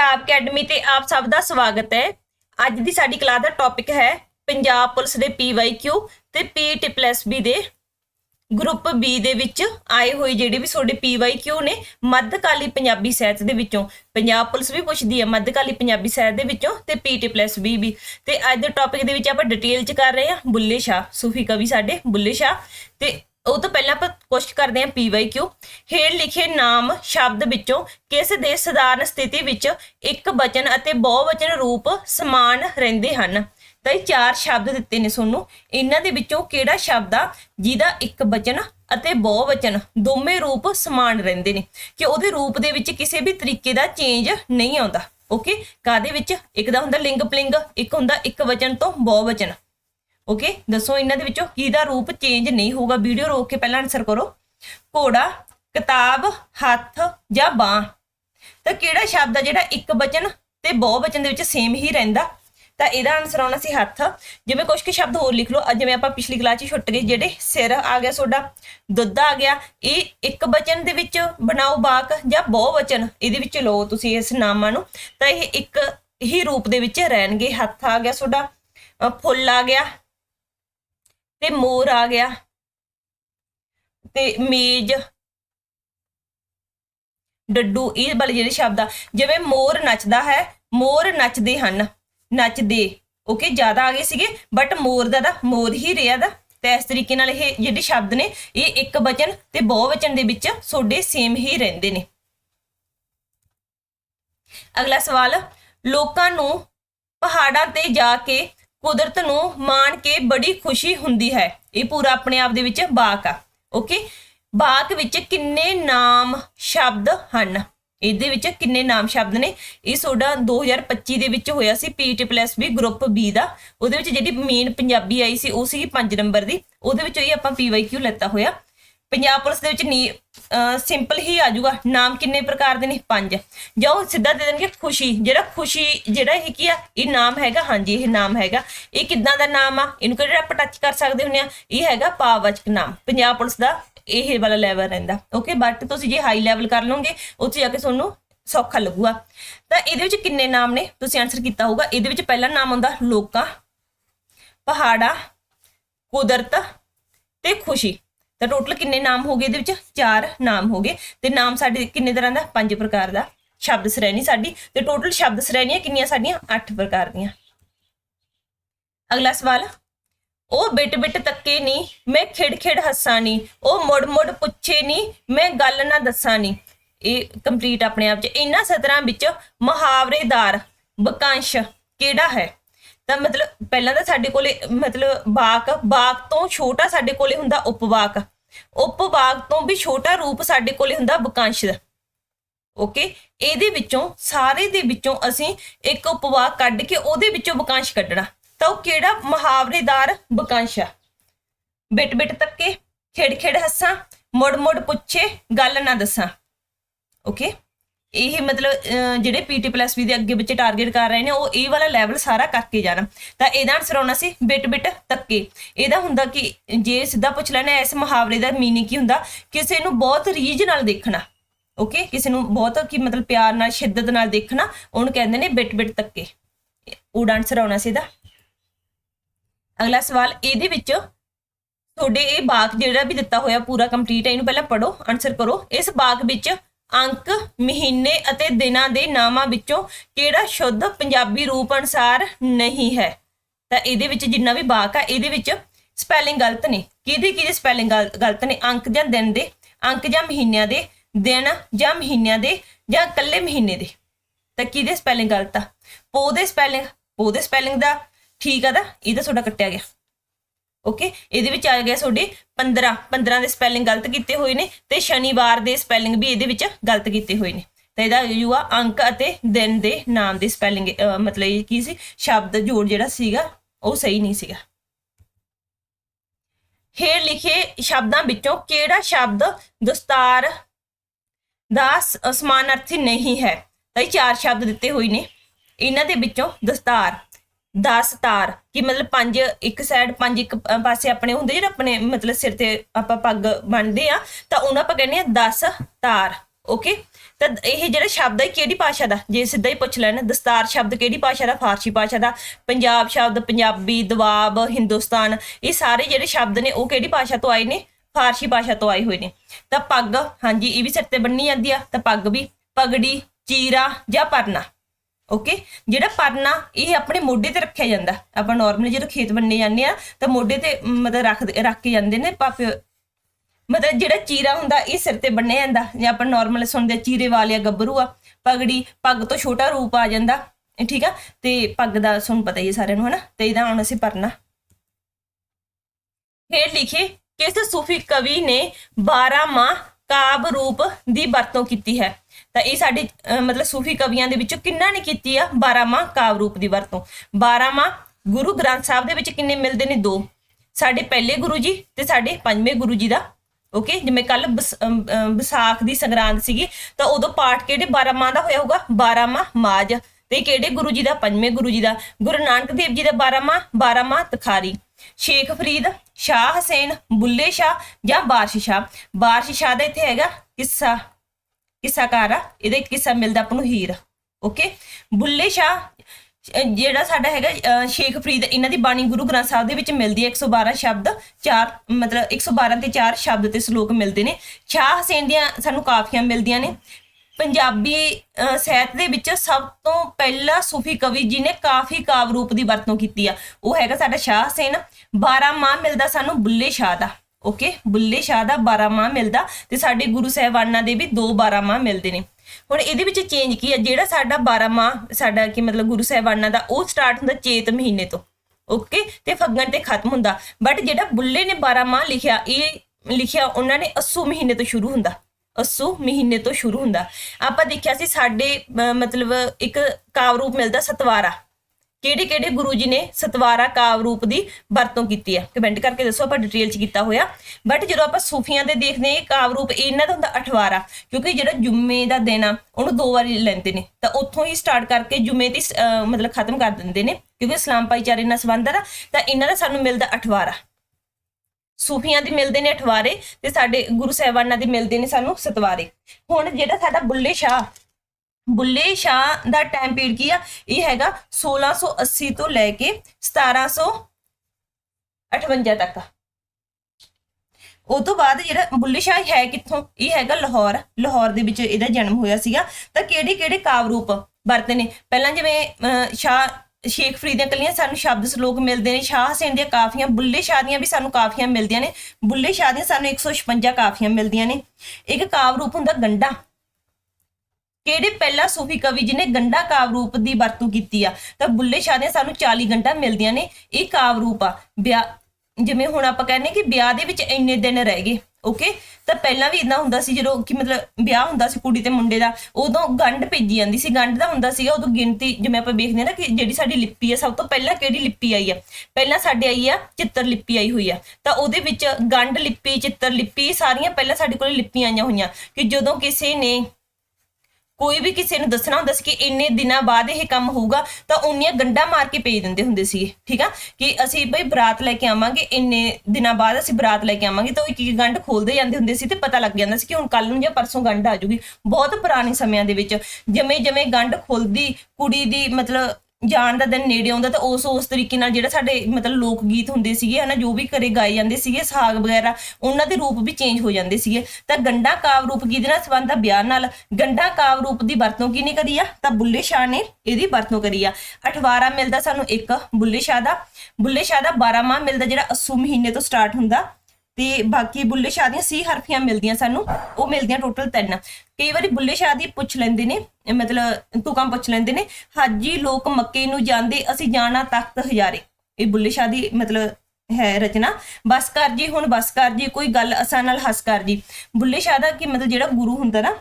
ਕਿਤਾਬ ਅਕੈਡਮੀ ਤੇ ਆਪ ਸਭ ਦਾ ਸਵਾਗਤ ਹੈ। ਅੱਜ ਦੀ ਸਾਡੀ ਕਲਾਸ ਦਾ ਟੌਪਿਕ ਹੈ ਪੰਜਾਬ ਪੁਲਿਸ ਦੇ ਪੀਵਾਈਕਿਊ ਤੇ ਪੀਟੀਪਲਐਸਬੀ ਦੇ ਗਰੁੱਪ ਬੀ ਦੇ। ਵਿੱਚ ਆਏ ਹੋਏ ਜਿਹੜੇ ਵੀ ਤੁਹਾਡੇ ਪੀਵਾਈਕਿਊ ਨੇ, ਮੱਧਕਾਲੀ ਪੰਜਾਬੀ ਸਾਹਿਤ ਦੇ ਵਿੱਚੋਂ, ਪੰਜਾਬ ਪੁਲਿਸ ਵੀ ਪੁੱਛਦੀ ਹੈ ਮੱਧਕਾਲੀ ਪੰਜਾਬੀ ਸਾਹਿਤ ਦੇ ਵਿੱਚੋਂ ਤੇ ਪੀਟੀ ਪਲੱਸ ਬੀ ਵੀ। ਤੇ ਅੱਜ ਦੇ ਟੌਪਿਕ ਦੇ ਵਿੱਚ ਆਪਾਂ ਡਿਟੇਲ ਚ ਕਰ ਰਹੇ ਹਾਂ, ਬੁੱਲੇ ਸ਼ਾਹ, ਸੂਫੀ ਕਵੀ ਸਾਡੇ ਬੁੱਲੇ ਸ਼ਾਹ। ਤੇ ਉਹ ਤੋਂ ਪਹਿਲਾਂ ਆਪਾਂ ਕੋਸ਼ਿਸ਼ ਕਰਦੇ ਹਾਂ ਪੀਵਾਈਕਿਊ ਹੇਠ ਲਿਖੇ ਨਾਮ, ਸ਼ਬਦ ਵਿੱਚੋਂ ਕਿਸ ਦੇ ਸਧਾਰਨ ਸਥਿਤੀ ਵਿੱਚ ਇੱਕ ਵਚਨ ਅਤੇ ਬਹੁਵਚਨ ਰੂਪ ਸਮਾਨ ਰਹਿੰਦੇ ਹਨ? ਤਾਂ ਇਹ ਚਾਰ ਸ਼ਬਦ ਦਿੱਤੇ ਨੇ ਤੁਹਾਨੂੰ। ਇਹਨਾਂ ਦੇ ਵਿੱਚੋਂ ਕਿਹੜਾ ਸ਼ਬਦ ਆ ਜਿਹਦਾ ਇੱਕ ਵਚਨ ਅਤੇ ਬਹੁਵਚਨ ਦੋਵੇਂ ਰੂਪ ਸਮਾਨ ਰਹਿੰਦੇ ਨੇ? ਕਿ ਉਹਦੇ ਰੂਪ ਦੇ ਵਿੱਚ ਕਿਸੇ ਵੀ ਤਰੀਕੇ ਦਾ ਚੇਂਜ ਨਹੀਂ ਆਉਂਦਾ। ਓਕੇ ਕਾਦੇ ਵਿੱਚ? ਇੱਕ ਦਾ ਹੁੰਦਾ ਲਿੰਗ ਪਲਿੰਗ ਇੱਕ ਹੁੰਦਾ ਇੱਕ ਵਚਨ ਤੋਂ ਬਹੁਵਚਨ। ਓਕੇ ਦੱਸੋ ਇਹਨਾਂ ਦੇ ਵਿੱਚੋਂ ਕਿਹਦਾ ਰੂਪ ਚੇਂਜ ਨਹੀਂ ਹੋਊਗਾ? ਵੀਡੀਓ ਰੋਕ ਕੇ ਪਹਿਲਾਂ ਆਨਸਰ ਕਰੋ। ਘੋੜਾ, ਕਿਤਾਬ, ਹੱਥ ਜਾਂ ਬਾਹ? ਤਾਂ ਕਿਹੜਾ ਸ਼ਬਦ ਆ ਜਿਹੜਾ ਇੱਕ ਵਚਨ ਤੇ ਬਹੁਵਚਨ ਦੇ ਵਿੱਚ ਸੇਮ ਹੀ ਰਹਿੰਦਾ? ਤਾਂ ਇਹਦਾ ਆਨਸਰ ਆਉਣਾ ਸੀ ਹੱਥ। ਜਿਵੇਂ ਕੁਝ ਕੁ ਸ਼ਬਦ ਹੋਰ ਲਿਖ ਲਓ। ਜਿਵੇਂ ਆਪਾਂ ਪਿਛਲੀ ਕਲਾਸ 'ਚ ਛੁੱਟ ਗਏ, ਜਿਹੜੇ ਸਿਰ ਆ ਗਿਆ ਤੁਹਾਡਾ ਦੁੱਧ ਆ ਗਿਆ, ਇਹ ਇੱਕ ਵਚਨ ਦੇ ਵਿੱਚ ਬਣਾਓ ਬਾਕ ਜਾਂ ਬਹੁਵਚਨ ਇਹਦੇ ਵਿੱਚ ਲਓ ਤੁਸੀਂ ਇਸ ਨਾਮਾਂ ਨੂੰ। ਤਾਂ ਇਹ ਇੱਕ ਹੀ ਰੂਪ ਦੇ ਵਿੱਚ ਰਹਿਣਗੇ। ਹੱਥ ਆ ਗਿਆ ਤੁਹਾਡਾ ਫੁੱਲ ਆ ਗਿਆ ਤੇ ਮੋਰ ਆ ਗਿਆ ਤੇ ਮੇਜ, ਡੱਡੂ, ਇਹ ਵਾਲੇ ਜਿਹੜੇ ਸ਼ਬਦ ਆ, ਜਿਵੇਂ ਮੋਰ ਨੱਚਦਾ ਹੈ, ਮੋਰ ਨੱਚਦੇ ਹਨ, ਨੱਚਦੇ ਓਕੇ ਜ਼ਿਆਦਾ ਆ ਗਏ ਸੀਗੇ ਬਟ ਮੋਰ ਦਾ ਦਾ ਮੋਰ ਹੀ ਰਿਹਾ ਦਾ। ਤੇ ਇਸ ਤਰੀਕੇ ਨਾਲ ਇਹ ਜਿਹੜੇ ਸ਼ਬਦ ਨੇ, ਇਹ ਇੱਕ ਵਚਨ ਤੇ ਬਹੁ ਵਚਨ ਦੇ ਵਿੱਚ ਸੋਡੇ ਸੇਮ ਹੀ ਰਹਿੰਦੇ ਨੇ। ਅਗਲਾ ਸਵਾਲ, ਲੋਕਾਂ ਨੂੰ ਪਹਾੜਾਂ ਤੇ ਜਾ ਕੇ ਕੁਦਰਤ ਨੂੰ ਮਾਣ ਕੇ ਬੜੀ ਖੁਸ਼ੀ ਹੁੰਦੀ ਹੈ। ਇਹ ਪੂਰਾ ਆਪਣੇ ਆਪ ਦੇ ਵਿੱਚ ਬਾਕ ਆ। ਓਕੇ ਬਾਕ ਵਿੱਚ ਕਿੰਨੇ ਨਾਮ ਸ਼ਬਦ ਹਨ? ਇਹਦੇ ਵਿੱਚ ਕਿੰਨੇ ਨਾਮ ਸ਼ਬਦ ਨੇ? ਇਹ ਤੁਹਾਡਾ 2025 ਦੇ ਵਿੱਚ ਹੋਇਆ ਸੀ ਪੀਟੀ ਪਲੱਸ ਵੀ ਗਰੁੱਪ ਬੀ ਦਾ। ਉਹਦੇ ਵਿੱਚ ਜਿਹੜੀ ਮੇਨ ਪੰਜਾਬੀ ਆਈ ਸੀ, ਉਹ ਸੀਗੀ 5 ਨੰਬਰ ਦੀ। ਉਹਦੇ ਵਿੱਚ ਹੀ ਆਪਾਂ ਪੀਵਾਈਕਿਊ ਲੈਤਾ ਹੋਇਆ। ਪੰਜਾਬ ਪੁਲਿਸ ਦੇ ਵਿੱਚ ਨੀ ਸਿੰਪਲ ਹੀ ਆ ਜਾਊਗਾ। ਨਾਮ ਕਿੰਨੇ ਪ੍ਰਕਾਰ ਦੇ ਨੇ? ਪੰਜ। ਜਾਂ ਉਹ ਸਿੱਧਾ ਦੇ ਦੇਣਗੇ, ਖੁਸ਼ੀ। ਜਿਹੜਾ ਖੁਸ਼ੀ, ਜਿਹੜਾ ਇਹ ਕੀ ਆ? ਇਹ ਨਾਮ ਹੈਗਾ, ਹਾਂਜੀ, ਇਹ ਨਾਮ ਹੈਗਾ। ਇਹ ਕਿੱਦਾਂ ਦਾ ਨਾਮ ਆ? ਇਹਨੂੰ ਕਿਹੜਾ ਆਪਾਂ ਟੱਚ ਕਰ ਸਕਦੇ ਹੁੰਦੇ ਆ? ਇਹ ਹੈਗਾ ਪਾਵਚਕ ਨਾਮ। ਪੰਜਾਬ ਪੁਲਿਸ ਦਾ ਇਹ ਵਾਲਾ ਲੈਵਲ ਰਹਿੰਦਾ। ਓਕੇ ਬਟ ਤੁਸੀਂ ਜੇ ਹਾਈ ਲੈਵਲ ਕਰ ਲਓਗੇ, ਉੱਥੇ ਜਾ ਕੇ ਤੁਹਾਨੂੰ ਸੌਖਾ ਲੱਗੂਗਾ। ਤਾਂ ਇਹਦੇ ਵਿੱਚ ਕਿੰਨੇ ਨਾਮ ਨੇ? ਤੁਸੀਂ ਆਨਸਰ ਕੀਤਾ ਹੋਊਗਾ। ਇਹਦੇ ਵਿੱਚ ਪਹਿਲਾ ਨਾਮ ਆਉਂਦਾ ਲੋਕਾਂ, ਪਹਾੜਾ, ਕੁਦਰਤ ਤੇ ਖੁਸ਼ੀ। ਤਾਂ ਟੋਟਲ ਕਿੰਨੇ ਨਾਮ ਹੋ ਗਏ ਇਹਦੇ ਵਿੱਚ? ਚਾਰ ਨਾਮ ਹੋ ਗਏ। ਤੇ ਨਾਮ ਸਾਡੇ ਕਿੰਨੇ ਤਰ੍ਹਾਂ ਦਾ? ਪੰਜ ਪ੍ਰਕਾਰ ਦਾ। ਸ਼ਬਦ ਸ਼੍ਰੇਣੀ ਸਾਡੀ। ਤੇ ਟੋਟਲ ਸ਼ਬਦ ਸ਼੍ਰੇਣੀਆਂ ਕਿੰਨੀਆਂ ਸਾਡੀਆਂ? 8 ਪ੍ਰਕਾਰ ਦੀਆਂ। ਅਗਲਾ ਸਵਾਲ। ਉਹ ਬਿਟ ਬਿਟ ਤੱਕੇ ਨਹੀਂ ਮੈਂ ਖਿੜ ਖਿੜ ਹੱਸਾਂ ਨਹੀਂ ਉਹ ਮੁੜ ਮੁੜ ਪੁੱਛੇ ਨਹੀਂ ਮੈਂ ਗੱਲ ਨਾ ਦੱਸਾਂ ਨਹੀਂ ਇਹ ਕੰਪਲੀਟ ਆਪਣੇ ਆਪ ਚ। ਇਹਨਾਂ ਸਤਰਾਂ ਵਿੱਚ ਮੁਹਾਵਰੇਦਾਰ, ਬਕਾਂਸ਼ ਕਿਹੜਾ ਹੈ? ਤਾਂ ਮਤਲਬ ਪਹਿਲਾਂ ਤਾਂ ਸਾਡੇ ਕੋਲੇ ਮਤਲਬ ਬਾਕ ਬਾਕ ਤੋਂ ਛੋਟਾ ਸਾਡੇ ਕੋਲੇ ਹੁੰਦਾ ਉਪਵਾਕ। ਉਪਵਾਕ ਤੋਂ ਵੀ ਛੋਟਾ ਰੂਪ ਸਾਡੇ ਕੋਲੇ ਹੁੰਦਾ ਬਕਾਂਸ਼ ਦਾ। ਓਕੇ ਇਹਦੇ ਵਿੱਚੋਂ, ਸਾਰੇ ਦੇ ਵਿੱਚੋਂ ਅਸੀਂ ਇੱਕ ਉਪਵਾਕ ਕੱਢ ਕੇ ਉਹਦੇ ਵਿੱਚੋਂ ਬਕਾਂਸ਼ ਕੱਢਣਾ। ਤਾਂ ਉਹ ਕਿਹੜਾ ਮੁਹਾਵਰੇਦਾਰ ਬਕਾਂਸ਼ ਆ? ਬਿਟ ਬਿਟ ਤੱਕੇ, ਖੇੜ ਖੇੜ ਹੱਸਾਂ, ਮੁੜ ਮੁੜ ਪੁੱਛੇ, ਗੱਲ ਨਾ ਦੱਸਾਂ। ਓਕੇ ਇਹ ਮਤਲਬ ਅਹ, ਜਿਹੜੇ ਪੀਟੀ ਪਲੱਸ ਵੀ ਦੇ ਅੱਗੇ ਬੱਚੇ ਟਾਰਗੇਟ ਕਰ ਰਹੇ ਨੇ ਉਹ ਇਹ ਵਾਲਾ ਲੈਵਲ ਸਾਰਾ ਕਰਕੇ ਜਾਣਾ। ਤਾਂ ਇਹਦਾ ਆਨਸਰ ਆਉਣਾ ਸੀ ਬਿਟ ਬਿਟ ਤੱਕੇ। ਇਹਦਾ ਹੁੰਦਾ ਕਿ ਜੇ ਸਿੱਧਾ ਪੁੱਛ ਲੈਣਾ ਇਸ ਮੁਹਾਵਰੇ ਦਾ ਮੀਨਿੰਗ ਕੀ ਹੁੰਦਾ? ਕਿਸੇ ਨੂੰ ਬਹੁਤ ਰੀਝ ਨਾਲ ਦੇਖਣਾ ਓਕੇ ਕਿਸੇ ਨੂੰ ਬਹੁਤ ਕੀ ਮਤਲਬ ਪਿਆਰ ਨਾਲ ਸ਼ਿੱਦਤ ਨਾਲ ਦੇਖਣਾ ਉਹਨੂੰ ਕਹਿੰਦੇ ਨੇ ਬਿਟ ਬਿਟ ਤੱਕੇ। ਉਹਦਾ ਆਨਸਰ ਆਉਣਾ ਸੀ ਇਹਦਾ। ਅਗਲਾ ਸਵਾਲ ਇਹਦੇ ਵਿੱਚ ਤੁਹਾਡੇ ਇਹ ਬਾਗ ਜਿਹੜਾ ਵੀ ਦਿੱਤਾ ਹੋਇਆ ਪੂਰਾ ਕੰਪਲੀਟ ਹੈ ਇਹਨੂੰ ਪਹਿਲਾਂ ਪੜੋ ਆਨਸਰ ਕਰੋ। ਇਸ ਬਾਗ ਵਿੱਚ ਅੰਕ, ਮਹੀਨੇ ਅਤੇ ਦਿਨਾਂ ਦੇ ਨਾਮਾਂ ਵਿੱਚੋਂ ਕਿਹੜਾ ਸ਼ੁੱਧ ਪੰਜਾਬੀ ਰੂਪ ਅਨੁਸਾਰ ਨਹੀਂ ਹੈ? ਤਾਂ ਇਹਦੇ ਵਿੱਚ ਜਿੰਨਾ ਵੀ ਬਾਕ ਆ, ਇਹਦੇ ਵਿੱਚ ਸਪੈਲਿੰਗ ਗਲਤ ਨੇ। ਕਿਹਦੇ ਕਿਹਦੇ ਸਪੈਲਿੰਗ ਗਲਤ ਨੇ? ਅੰਕ ਜਾਂ ਦਿਨ ਦੇ? ਅੰਕ ਜਾਂ ਮਹੀਨਿਆਂ ਦੇ? ਦਿਨ ਜਾਂ ਮਹੀਨਿਆਂ ਦੇ? ਜਾਂ ਇਕੱਲੇ ਮਹੀਨੇ ਦੇ? ਤਾਂ ਕਿਹਦੇ ਸਪੈਲਿੰਗ ਗਲਤ ਆ? ਪੋ ਦੇ ਸਪੈਲਿੰਗ ਪੋ ਦੇ ਸਪੈਲਿੰਗ ਦਾ ਠੀਕ ਆ ਦਾ ਇਹਦਾ ਤੁਹਾਡਾ ਕੱਟਿਆ ਗਿਆ। ਓਕੇ ਇਹਦੇ ਵਿੱਚ ਆ ਗਿਆ ਤੁਹਾਡੇ 15 15 ਦੇ ਸਪੈਲਿੰਗ ਗਲਤ ਕੀਤੇ ਹੋਏ ਨੇ ਤੇ ਸ਼ਨੀਵਾਰ ਦੇ ਸਪੈਲਿੰਗ ਵੀ ਇਹਦੇ ਵਿੱਚ ਗਲਤ ਕੀਤੇ ਹੋਏ ਨੇ। ਤਾਂ ਇਹਦਾ ਯੂ ਅੰਕ ਅਤੇ ਦਿਨ ਦੇ ਨਾਮ ਦੇ ਸਪੈਲਿੰਗ ਮਤਲਬ ਇਹ ਕੀ ਸੀ? ਸ਼ਬਦ ਜੋੜ ਜਿਹੜਾ ਸੀਗਾ, ਉਹ ਸਹੀ ਨਹੀਂ ਸੀਗਾ। ਹੇਠ ਲਿਖੇ ਸ਼ਬਦਾਂ ਵਿੱਚੋਂ ਕਿਹੜਾ ਸ਼ਬਦ ਦਸਤਾਰ ਦਾ ਸ- ਸਮਾਨਾਰਥੀ ਨਹੀਂ ਹੈ? ਤਾਂ ਇਹ ਚਾਰ ਸ਼ਬਦ ਦਿੱਤੇ ਹੋਏ ਨੇ। ਇਹਨਾਂ ਦੇ ਵਿੱਚੋਂ ਦਸਤਾਰ। 10 ਤਾਰ ਕਿ ਮਤਲਬ ਪੰਜ, ਇੱਕ ਸਾਈਡ ਪੰਜ ਇੱਕ ਪਾਸੇ ਆਪਣੇ ਹੁੰਦੇ, ਜਿਹੜਾ ਆਪਣੇ ਮਤਲਬ ਸਿਰ ਤੇ ਆਪਾਂ ਪੱਗ ਬੰਨਦੇ ਆ, ਤਾਂ ਉਹਨਾਂ ਆਪਾਂ ਕਹਿੰਦੇ ਆ 10 ਤਾਰ ਓਕੇ ਤਾਂ ਇਹ ਜਿਹੜਾ ਸ਼ਬਦ ਹੈ ਕਿਹੜੀ ਭਾਸ਼ਾ ਦਾ? ਜੇ ਸਿੱਧਾ ਹੀ ਪੁੱਛ ਲੈਣ ਦਸਤਾਰ ਸ਼ਬਦ ਕਿਹੜੀ ਭਾਸ਼ਾ ਦਾ? ਫਾਰਸੀ ਭਾਸ਼ਾ ਦਾ। ਪੰਜਾਬ ਸ਼ਬਦ, ਪੰਜਾਬੀ, ਦਵਾਬ, ਹਿੰਦੁਸਤਾਨ, ਇਹ ਸਾਰੇ ਜਿਹੜੇ ਸ਼ਬਦ ਨੇ, ਉਹ ਕਿਹੜੀ ਭਾਸ਼ਾ ਤੋਂ ਆਏ ਨੇ? ਫਾਰਸੀ ਭਾਸ਼ਾ ਤੋਂ ਆਏ ਹੋਏ ਨੇ। ਤਾਂ ਪੱਗ, ਹਾਂਜੀ, ਇਹ ਵੀ ਸਿਰ ਤੇ ਬੰਨੀ ਜਾਂਦੀ ਆ, ਤਾਂ ਪੱਗ ਵੀ ਪਗੜੀ, ਚੀਰਾ ਜਾਂ ਪਰਨਾ। ਓਕੇ ਜਿਹੜਾ ਪਰਨਾ ਇਹ ਆਪਣੇ ਮੋਢੇ ਤੇ ਰੱਖਿਆ ਜਾਂਦਾ। ਆਪਾਂ ਨਾਰਮਲੀ ਜਦੋਂ ਖੇਤ ਬੰਨੇ ਜਾਂਦੇ ਆ ਤਾਂ ਮੋਢੇ ਤੇ ਮਤਲਬ ਰੱਖ ਰੱਖ ਕੇ ਜਾਂਦੇ ਨੇ ਪਾਪੇ ਮਤਲਬ ਜਿਹੜਾ ਚੀਰਾ ਹੁੰਦਾ ਇਹ ਸਿਰ ਤੇ ਬੰਨਿਆ ਜਾਂਦਾ। ਜਾਂ ਆਪਾਂ ਨਾਰਮਲ ਸੁਣਦੇ ਆ, ਚੀਰੇ ਵਾਲਿਆ ਗੱਭਰੂ ਆ ਪਗੜੀ ਪੱਗ ਤੋਂ ਛੋਟਾ ਰੂਪ ਆ ਜਾਂਦਾ। ਠੀਕ ਆ? ਤੇ ਪੱਗ ਦਾ ਤੁਹਾਨੂੰ ਪਤਾ ਹੀ ਹੈ ਸਾਰਿਆਂ ਨੂੰ ਹਨਾ? ਤੇ ਇਹਦਾ ਹੁਣ ਅਸੀਂ ਪਰਨਾ। ਹੇਠ ਲਿਖੇ ਕਿਸ ਸੂਫੀ ਕਵੀ ਨੇ 12 ਮਾਹ ਕਾਵ ਰੂਪ ਦੀ ਵਰਤੋਂ ਕੀਤੀ ਹੈ? ਤਾਂ ਇਹ ਸਾਡੇ ਮਤਲਬ ਸੂਫੀ ਕਵੀਆਂ ਦੇ ਵਿੱਚੋਂ ਕਿੰਨਾ ਨੇ ਕੀਤੀ ਆ 12 ਮਾਹ ਕਾਵ ਰੂਪ ਦੀ ਵਰਤੋਂ? 12 ਮਾਹ ਗੁਰੂ ਗ੍ਰੰਥ ਸਾਹਿਬ ਦੇ ਵਿੱਚ ਕਿੰਨੇ ਮਿਲਦੇ ਨੇ? ਦੋ। ਸਾਡੇ ਪਹਿਲੇ ਗੁਰੂ ਜੀ ਤੇ ਸਾਡੇ ਪੰਜਵੇਂ ਗੁਰੂ ਜੀ ਦਾ। ਓਕੇ ਜਿਵੇਂ ਕੱਲ ਵਿਸਾਖ ਦੀ ਸੰਗਰਾਂਦ ਸੀਗੀ, ਤਾਂ ਉਦੋਂ ਪਾਠ ਕਿਹੜੇ 12 ਮਾਹ ਦਾ ਹੋਇਆ ਹੋਊਗਾ? 12 ਮਾਹ ਮਾਜ ਤੇ ਕਿਹੜੇ ਗੁਰੂ ਜੀ ਦਾ? ਪੰਜਵੇਂ ਗੁਰੂ ਜੀ ਦਾ। ਗੁਰੂ ਨਾਨਕ ਦੇਵ ਜੀ ਦਾ 12 ਮਾਹ 12 ਮਾਹ ਤਖਾਰੀ। ਸ਼ੇਖ ਫਰੀਦ, ਸ਼ਾਹ ਹਸੈਨ, ਬੁੱਲੇ ਸ਼ਾਹ ਜਾਂ ਬਾਰਸ਼ ਸ਼ਾਹ? ਬਾਰਸ਼ ਸ਼ਾਹ ਦਾ ਇੱਥੇ ਹੈਗਾ ਕਿੱਸਾ। ਕਿੱਸਾਕਾਰ ਆ, ਇਹਦਾ ਕਿੱਸਾ ਮਿਲਦਾ ਆਪਾਂ ਨੂੰ ਹੀਰ ਓਕੇ ਬੁੱਲੇ ਸ਼ਾਹ ਜਿਹੜਾ ਸਾਡਾ ਹੈਗਾ ਸ਼ੇਖ ਫਰੀਦ, ਇਹਨਾਂ ਦੀ ਬਾਣੀ ਗੁਰੂ ਗ੍ਰੰਥ ਸਾਹਿਬ ਦੇ ਵਿੱਚ ਮਿਲਦੀ ਹੈ 112 ਸ਼ਬਦ, ਚਾਰ, ਮਤਲਬ 112 ਤੇ ਚਾਰ ਸ਼ਬਦ ਤੇ ਸ਼ਲੋਕ ਮਿਲਦੇ ਨੇ। ਸ਼ਾਹ ਹਸੈਨ ਦੀਆਂ ਸਾਨੂੰ ਕਾਫੀਆਂ ਮਿਲਦੀਆਂ ਨੇ। ਪੰਜਾਬੀ ਸਾਹਿਤ ਦੇ ਵਿੱਚ ਸਭ ਤੋਂ ਪਹਿਲਾ ਸੂਫੀ ਕਵੀ ਜੀ ਕਾਫੀ ਕਾਵ ਰੂਪ ਦੀ ਵਰਤੋਂ ਕੀਤੀ ਆ, ਉਹ ਹੈਗਾ ਸਾਡਾ ਸ਼ਾਹ ਹਸੈਨ। 12 ਮਾਹ ਮਿਲਦਾ ਸਾਨੂੰ ਬੁੱਲੇ ਸ਼ਾਹ ਦਾ। ਓਕੇ ਬੁੱਲੇ ਸ਼ਾਹ ਦਾ 12 ਮਾਹ ਮਿਲਦਾ ਤੇ ਸਾਡੇ ਗੁਰੂ ਸਾਹਿਬਾਨਾਂ ਦੇ ਵੀ ਦੋ 12 ਮਾਹ ਮਿਲਦੇ ਨੇ। ਹੁਣ ਇਹਦੇ ਵਿੱਚ ਚੇਂਜ ਕੀ ਹੈ? ਜਿਹੜਾ ਸਾਡਾ 12 ਮਾਹ, ਸਾਡਾ ਕੀ ਮਤਲਬ ਗੁਰੂ ਸਾਹਿਬਾਨਾਂ ਦਾ, ਉਹ ਸਟਾਰਟ ਹੁੰਦਾ ਚੇਤ ਮਹੀਨੇ ਤੋਂ। ਓਕੇ ਤੇ ਫੱਗਣ ਤੇ ਖਤਮ ਹੁੰਦਾ। ਬਟ ਜਿਹੜਾ ਬੁੱਲੇ ਨੇ 12 ਮਾਹ ਲਿਖਿਆ, ਇਹ ਲਿਖਿਆ ਉਹਨਾਂ ਨੇ ਅੱਸੂ ਮਹੀਨੇ ਤੋਂ ਸ਼ੁਰੂ ਹੁੰਦਾ। ਅੱਸੂ ਮਹੀਨੇ ਤੋਂ ਸ਼ੁਰੂ ਹੁੰਦਾ। ਆਪਾਂ ਦੇਖਿਆ ਸੀ ਸਾਡੇ ਮਤਲਬ ਇੱਕ ਕਾਵ ਰੂਪ ਮਿਲਦਾ ਸਤਵਾਰਾ। ਕਿਹੜੇ ਕਿਹੜੇ ਗੁਰੂ ਜੀ ਨੇ ਸਤਵਾਰਾ ਕਾਵ ਰੂਪ ਦੀ ਵਰਤੋਂ ਕੀਤੀ ਹੈ? ਕਮੈਂਟ ਕਰਕੇ ਦੱਸੋ ਆਪਾਂ ਡਿਟੇਲ ਚ ਕੀਤਾ ਹੋਇਆ। ਬਟ ਜਦੋਂ ਆਪਾਂ ਸੂਫੀਆਂ ਦੇ ਦੇਖਦੇ ਹਾਂ ਕਾਵ ਰੂਪ ਇਹਨਾਂ ਦਾ ਹੁੰਦਾ ਅਠਵਾਰਾ। ਕਿਉਂਕਿ ਜਿਹੜਾ ਜੁਮੇ ਦਾ ਦਿਨ ਆ ਉਹਨੂੰ ਦੋ ਵਾਰੀ ਲੈਂਦੇ ਨੇ। ਤਾਂ ਉੱਥੋਂ ਹੀ ਸਟਾਰਟ ਕਰਕੇ ਜੁਮੇ ਦੀ ਅਹ, ਮਤਲਬ ਖਤਮ ਕਰ ਦਿੰਦੇ ਨੇ। ਕਿਉਂਕਿ ਇਸਲਾਮ ਭਾਈਚਾਰੇ ਨਾਲ ਸੰਬੰਧ ਆ ਤਾਂ ਇਹਨਾਂ ਦਾ ਸਾਨੂੰ ਮਿਲਦਾ ਅਠਵਾਰਾ। ਸੂਫੀਆਂ ਦੇ ਮਿਲਦੇ ਨੇ ਅਠਵਾਰੇ ਤੇ ਸਾਡੇ ਗੁਰੂ ਸਾਹਿਬਾਨਾਂ ਦੇ ਮਿਲਦੇ ਨੇ ਸਾਨੂੰ ਸਤਵਾਰੇ। ਹੁਣ ਜਿਹੜਾ ਸਾਡਾ ਬੁੱਲੇ ਸ਼ਾਹ ਬੁੱਲੇ ਸ਼ਾਹ ਦਾ ਟਾਈਮ ਪੀਰੀਅਡ ਕੀ ਆ? ਇਹ ਹੈਗਾ 1680 ਤੋਂ ਲੈ ਕੇ 1758 ਤੱਕ। ਉਹ ਤੋਂ ਬਾਅਦ ਜਿਹੜਾ ਬੁੱਲੇ ਸ਼ਾਹ ਹੈ ਕਿੱਥੋਂ? ਇਹ ਹੈਗਾ ਲਾਹੌਰ। ਲਾਹੌਰ ਦੇ ਵਿੱਚ ਇਹਦਾ ਜਨਮ ਹੋਇਆ ਸੀਗਾ। ਤਾਂ ਕਿਹੜੇ ਕਿਹੜੇ ਕਾਵ ਰੂਪ ਵਰਤੇ ਨੇ? ਪਹਿਲਾਂ ਜਿਵੇਂ ਸ਼ਾਹ ਸ਼ੇਖ ਫਰੀਦ ਦੀਆਂ ਕੱਲੀਆਂ ਸਾਨੂੰ ਸ਼ਬਦ ਸ਼ਲੋਕ ਮਿਲਦੇ ਨੇ। ਸ਼ਾਹ ਹਸੈਨ ਦੀਆਂ ਕਾਫੀਆਂ ਬੁੱਲੇ ਸ਼ਾਹ ਦੀਆਂ ਵੀ ਸਾਨੂੰ ਕਾਫੀਆਂ ਮਿਲਦੀਆਂ ਨੇ। ਬੁੱਲੇ ਸ਼ਾਹ ਦੀਆਂ ਸਾਨੂੰ 156 ਕਾਫੀਆਂ ਮਿਲਦੀਆਂ ਨੇ। ਇੱਕ ਕਾਵ ਰੂਪ ਹੁੰਦਾ ਗੰਡਾ। ਕਿਹੜੇ ਪਹਿਲਾ ਸੂਫੀ ਕਵੀ ਜੀ ਨੇ ਗੰਡਾ ਕਾਵ ਰੂਪ ਦੀ ਵਰਤੋਂ ਕੀਤੀ ਆ? ਤਾਂ ਬੁੱਲੇ ਸ਼ਾਹ ਦੇ ਸਾਨੂੰ 40 ਗੰਡਾ ਮਿਲਦੀਆਂ ਨੇ, ਇਹ ਕਾਵ ਰੂਪ ਆ। ਵਿਆਹ ਜਿਵੇਂ ਹੁਣ ਆਪਾਂ ਕਹਿੰਦੇ ਕਿ ਵਿਆਹ ਦੇ ਵਿੱਚ ਇੰਨੇ ਦਿਨ ਰਹਿ ਗਏ ਓਕੇ ਤਾਂ ਪਹਿਲਾਂ ਵੀ ਇਦਾਂ ਹੁੰਦਾ ਸੀ ਜਦੋਂ ਕਿ ਮਤਲਬ ਵਿਆਹ ਹੁੰਦਾ ਸੀ ਕੁੜੀ ਤੇ ਮੁੰਡੇ ਦਾ, ਉਦੋਂ ਗੰਢ ਭੇਜੀ ਜਾਂਦੀ ਸੀ। ਗੰਢ ਦਾ ਹੁੰਦਾ ਸੀਗਾ ਉਦੋਂ ਗਿਣਤੀ, ਜਿਵੇਂ ਆਪਾਂ ਵੇਖਦੇ ਹਾਂ ਨਾ ਕਿ ਜਿਹੜੀ ਸਾਡੀ ਲਿਪੀ ਆ, ਸਭ ਤੋਂ ਪਹਿਲਾਂ ਕਿਹੜੀ ਲਿਪੀ ਆਈ ਆ? ਪਹਿਲਾਂ ਸਾਡੇ ਆਈ ਆ ਚਿੱਤਰ ਲਿਪੀ ਆਈ ਹੋਈ ਆ। ਤਾਂ ਉਹਦੇ ਵਿੱਚ ਗੰਢ ਲਿਪੀ, ਚਿੱਤਰ ਲਿਪੀ ਸਾਰੀਆਂ ਪਹਿਲਾਂ ਸਾਡੇ ਕੋਲ ਲਿਪੀਆਂ ਆਈਆਂ ਹੋਈਆਂ ਕਿ ਜਦੋਂ ਕਿਸੇ ਨੇ ਕੋਈ ਵੀ ਕਿਸੇ ਨੂੰ ਦੱਸਣਾ ਹੁੰਦਾ ਸੀ ਕਿ ਇੰਨੇ ਦਿਨਾਂ ਬਾਅਦ ਇਹ ਕੰਮ ਹੋਊਗਾ, ਤਾਂ ਉਨੀਆਂ ਗੰਡਾ ਮਾਰ ਕੇ ਭੇਜ ਦਿੰਦੇ ਹੁੰਦੇ ਸੀਗੇ, ਠੀਕ ਆ? ਕਿ ਅਸੀਂ ਬਈ ਬਰਾਤ ਲੈ ਕੇ ਆਵਾਂਗੇ, ਇੰਨੇ ਦਿਨਾਂ ਬਾਅਦ ਅਸੀਂ ਬਰਾਤ ਲੈ ਕੇ ਆਵਾਂਗੇ, ਤਾਂ ਉਹ ਇੱਕ ਇੱਕ ਗੰਢ ਖੋਲਦੇ ਜਾਂਦੇ ਹੁੰਦੇ ਸੀ ਤੇ ਪਤਾ ਲੱਗ ਜਾਂਦਾ ਸੀ ਕਿ ਹੁਣ ਕੱਲ ਨੂੰ ਜਾਂ ਪਰਸੋਂ ਗੰਢ ਆ ਜੂਗੀ। ਬਹੁਤ ਪੁਰਾਣੇ ਸਮਿਆਂ ਦੇ ਵਿੱਚ ਜਿਵੇਂ ਜਿਵੇਂ ਗੰਢ ਖੁੱਲਦੀ, ਕੁੜੀ ਦੀ ਮਤਲਬ ਜਾਣ ਦਾ ਦਿਨ ਨੇੜੇ ਆਉਂਦਾ ਤਾਂ ਉਸ ਉਸ ਤਰੀਕੇ ਨਾਲ ਜਿਹੜਾ ਸਾਡੇ ਮਤਲਬ ਲੋਕ ਗੀਤ ਹੁੰਦੇ ਸੀਗੇ, ਹਨਾ, ਜੋ ਵੀ ਘਰੇ ਗਾਏ ਜਾਂਦੇ ਸੀਗੇ, ਸਾਗ ਵਗੈਰਾ, ਉਹਨਾਂ ਦੇ ਰੂਪ ਵੀ ਚੇਂਜ ਹੋ ਜਾਂਦੇ ਸੀਗੇ। ਤਾਂ ਗੰਡਾ ਕਾਵ ਰੂਪ ਗੀਤ ਨਾਲ ਸੰਬੰਧ ਆ ਵਿਆਹ ਨਾਲ। ਗੰਡਾ ਕਾਵ ਰੂਪ ਦੀ ਵਰਤੋਂ ਕਿਹਨੇ ਕਰੀ ਆ? ਤਾਂ ਬੁੱਲੇ ਸ਼ਾਹ ਨੇ ਇਹਦੀ ਵਰਤੋਂ ਕਰੀ ਆ। ਅਠਵਾਰਾ ਮਿਲਦਾ ਸਾਨੂੰ ਇੱਕ ਬੁੱਲੇ ਸ਼ਾਹ ਦਾ। ਬੁੱਲੇ ਸ਼ਾਹ ਦਾ 12 ਮਾਹ ਮਿਲਦਾ ਜਿਹੜਾ ਅੱਸੂ ਮਹੀਨੇ ਤੋਂ ਸਟਾਰਟ ਹੁੰਦਾ। ਤੇ ਬਾਕੀ ਬੁੱਲੇ ਸ਼ਾਹ ਦੀਆਂ ਸੀ ਹਰਫੀਆਂ ਮਿਲਦੀਆਂ ਸਾਨੂੰ, ਉਹ ਮਿਲਦੀਆਂ ਟੋਟਲ ਤਿੰਨ। ਕਈ ਵਾਰੀ ਬੁੱਲੇ ਸ਼ਾਹ ਦੀ ਪੁੱਛ ਲੈਂਦੇ ਨੇ, ਮਤਲਬ ਤੁਕਾਂ ਪੁੱਛ ਲੈਂਦੇ ਨੇ, ਹਾਜੀ ਲੋਕ ਮੱਕੇ ਨੂੰ ਜਾਂਦੇ, ਅਸੀਂ ਜਾਣਾ ਤਖਤ ਹਜ਼ਾਰੇ। ਇਹ ਬੁੱਲੇ ਸ਼ਾਹ ਦੀ ਮਤਲਬ ਹੈ ਰਚਨਾ। ਬਸ ਕਰ ਜੀ ਹੁਣ, ਬਸ ਕਰ ਜੀ, ਕੋਈ ਗੱਲ ਅਸਾਂ ਨਾਲ ਹੱਸ ਕਰ ਜੀ। ਬੁੱਲੇ ਸ਼ਾਹ ਦਾ ਕੀ ਮਤਲਬ ਜਿਹੜਾ ਗੁਰੂ ਹੁੰਦਾ ਨਾ,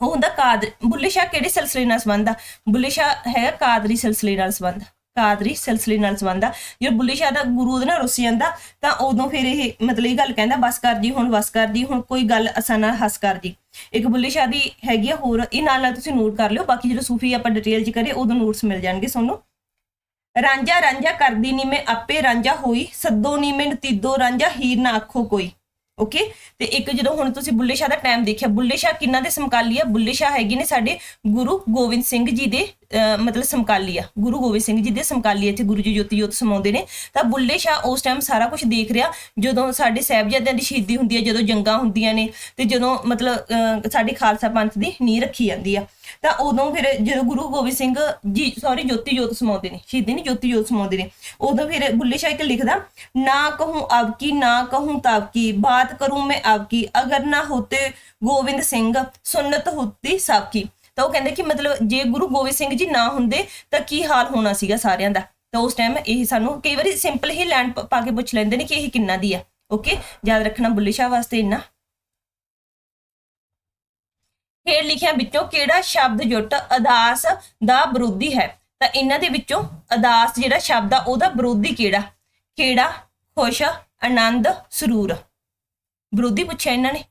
ਉਹ ਹੁੰਦਾ ਕਾਦਰ ਬੁੱਲੇ ਸ਼ਾਹ ਕਿਹੜੇ ਸਿਲਸਿਲੇ ਨਾਲ ਸੰਬੰਧ ਆ? ਬੁੱਲੇ ਸ਼ਾਹ ਹੈ ਕਾਦਰੀ ਸਿਲਸਿਲੇ ਨਾਲ ਸੰਬੰਧ। ਕਾਦਰੀ ਸਿਲਸਿਲੇ ਨਾਲ ਸੰਬੰਧ ਆ। ਜਦੋਂ ਬੁੱਲੇ ਸ਼ਾਹ ਦਾ ਗੁਰੂ ਉਹਦੇ ਨਾਲ ਰੁੱਸ ਜਾਂਦਾ, ਤਾਂ ਉਦੋਂ ਫਿਰ ਇਹ ਮਤਲਬ ਇਹ ਗੱਲ ਕਹਿੰਦਾ, ਬਸ ਕਰ ਜੀ ਹੁਣ ਬਸ ਕਰ ਜੀ ਹੁਣ ਕੋਈ ਗੱਲ ਅਸਾਂ ਨਾਲ ਹੱਸ ਕਰ ਜੀ ਇੱਕ ਬੁੱਲੇ ਸ਼ਾਹ ਦੀ ਹੈਗੀ ਆ, ਹੋਰ ਇਹ ਨਾਲ ਨਾਲ ਤੁਸੀਂ ਨੋਟ ਕਰ ਲਿਓ, ਬਾਕੀ ਜਦੋਂ ਸੂਫੀ ਆਪਾਂ ਡਿਟੇਲ ਚ ਕਰੇ, ਉਦੋਂ ਨੋਟਸ ਮਿਲ ਜਾਣਗੇ ਤੁਹਾਨੂੰ। ਰਾਂਝਾ ਰਾਂਝਾ ਕਰਦੀ ਨੀ ਮੈਂ ਆਪੇ, ਰਾਂਝਾ ਹੋਈ, ਸੱਦੋ ਨੀ ਮੈਂ ਨਤੀਦੋ ਰਾਂਝਾ ਹੀਰ ਨਾ ਆਖੋ ਕੋਈ। ਓਕੇ? ਤੇ ਇੱਕ ਜਦੋਂ ਹੁਣ ਤੁਸੀਂ ਬੁੱਲੇ ਸ਼ਾਹ ਦਾ ਟਾਈਮ ਦੇਖਿਆ, ਬੁੱਲੇ ਸ਼ਾਹ ਕਿੰਨਾ ਦੇ ਸਮਕਾਲੀ ਆ? ਬੁੱਲੇ ਸ਼ਾਹ ਹੈਗੇ ਨੇ ਸਾਡੇ ਗੁਰੂ ਗੋਬਿੰਦ ਸਿੰਘ ਜੀ ਦੇ ਮਤਲਬ ਸਮਕਾਲੀ ਆ ਗੁਰੂ ਗੋਬਿੰਦ ਸਿੰਘ ਜੀ ਦੇ ਸਮਕਾਲੀ ਇੱਥੇ ਗੁਰੂ ਜੀ ਜੋਤੀ ਜੋਤ ਸਮਾਉਂਦੇ ਨੇ। ਤਾਂ ਬੁੱਲੇ ਸ਼ਾਹ ਉਸ ਟਾਈਮ ਸਾਰਾ ਕੁਝ ਦੇਖ ਰਿਹਾ ਜਦੋਂ ਸਾਡੇ ਸਾਹਿਬਜ਼ਾਦਿਆਂ ਦੀ ਸ਼ਹੀਦੀ ਹੁੰਦੀ ਹੈ ਜਦੋਂ ਜੰਗਾਂ ਹੁੰਦੀਆਂ ਨੇ ਤੇ ਜਦੋਂ ਮਤਲਬ ਅਹ, ਖਾਲਸਾ ਪੰਥ ਦੀ ਨੀਂਹ ਰੱਖੀ ਜਾਂਦੀ ਆ। ਤਾਂ ਉਦੋਂ ਫਿਰ ਜਦੋਂ ਗੁਰੂ ਗੋਬਿੰਦ ਸਿੰਘ ਜੀ ਸੌਰੀ ਜੋਤੀ ਜੋਤ ਸਮਾਉਂਦੇ ਨੇ ਸ਼ਹੀਦੀ ਨਹੀਂ ਜੋਤੀ ਜੋਤ ਸਮਾਉਂਦੇ ਨੇ ਉਦੋਂ ਫਿਰ ਬੁੱਲੇ ਸ਼ਾਹ ਇੱਕ ਲਿਖਦਾ ਨਾ ਕਹੂੰ ਅਬ ਕੀ ਨਾ ਕਹੂੰ ਤਬ ਕੀ ਬਾਤ ਕਰੂੰ ਮੈਂ ਅਬ ਕੀ ਅਗਰ ਨਾ ਹੋਤੇ ਗੋਬਿੰਦ ਸਿੰਘ ਸੁਨਤ ਹੁੰਦੀ ਸਭ ਕੀ। ਤਾਂ ਉਹ ਕਹਿੰਦੇ ਕਿ ਮਤਲਬ ਜੇ ਗੁਰੂ ਗੋਬਿੰਦ ਸਿੰਘ ਜੀ ਨਾ ਹੁੰਦੇ ਤਾਂ ਕੀ ਹਾਲ ਹੋਣਾ ਸੀਗਾ ਸਾਰਿਆਂ ਦਾ। ਤਾਂ ਉਸ ਟਾਈਮ ਇਹ ਸਾਨੂੰ ਕਈ ਵਾਰੀ ਸਿੰਪਲ ਹੀ ਲੈਂਡ ਪਾ ਕੇ ਪੁੱਛ ਲੈਂਦੇ ਨੇ ਕਿ ਇਹ ਕਿੰਨਾ ਦੀ ਆ। ਓਕੇ ਯਾਦ ਰੱਖਣਾ ਬੁੱਲੇ ਸ਼ਾਹ ਵਾਸਤੇ ਇੰਨਾ। ਹੇਠ ਲਿਖਿਆ ਵਿੱਚੋਂ ਕਿਹੜਾ ਸ਼ਬਦ ਜੁੱਟ ਅਦਾਸ ਦਾ ਵਿਰੋਧੀ ਹੈ? ਤਾਂ ਇਹਨਾਂ ਦੇ ਵਿੱਚੋਂ ਅਦਾਸ ਜਿਹੜਾ ਸ਼ਬਦ ਆ, ਉਹਦਾ ਵਿਰੋਧੀ ਕਿਹੜਾ? ਕਿਹੜਾ? ਖੁਸ਼, ਆਨੰਦ, ਸਰੂਰ। ਵਿਰੋਧੀ ਪੁੱਛਿਆ ਇਹਨਾਂ ਨੇ।